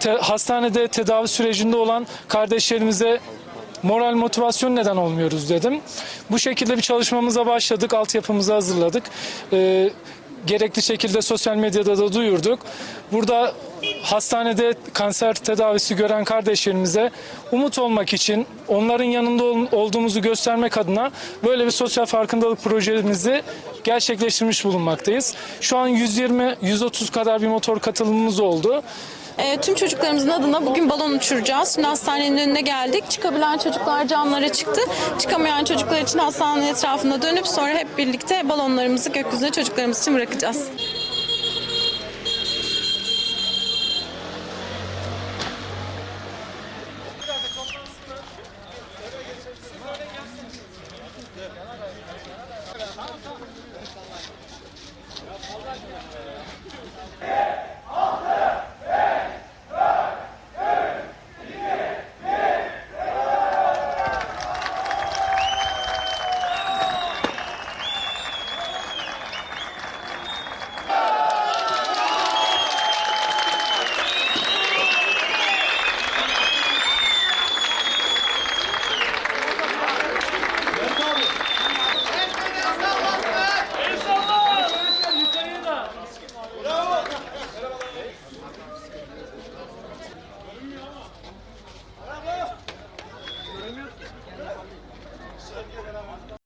te- hastanede tedavi sürecinde olan kardeşlerimize moral motivasyon neden olmuyoruz dedim. Bu şekilde bir çalışmamıza başladık, altyapımızı hazırladık. Ee, gerekli şekilde sosyal medyada da duyurduk. Burada hastanede kanser tedavisi gören kardeşlerimize umut olmak için, onların yanında ol- olduğumuzu göstermek adına böyle bir sosyal farkındalık projemizi gerçekleştirmiş bulunmaktayız. Şu an 120-130 kadar bir motor katılımımız oldu. E, tüm çocuklarımızın adına bugün balon uçuracağız. Şimdi hastanenin önüne geldik. Çıkabilen çocuklar camlara çıktı. Çıkamayan çocuklar için hastanenin etrafında dönüp sonra hep birlikte balonlarımızı gökyüzüne çocuklarımız için bırakacağız. Yeah.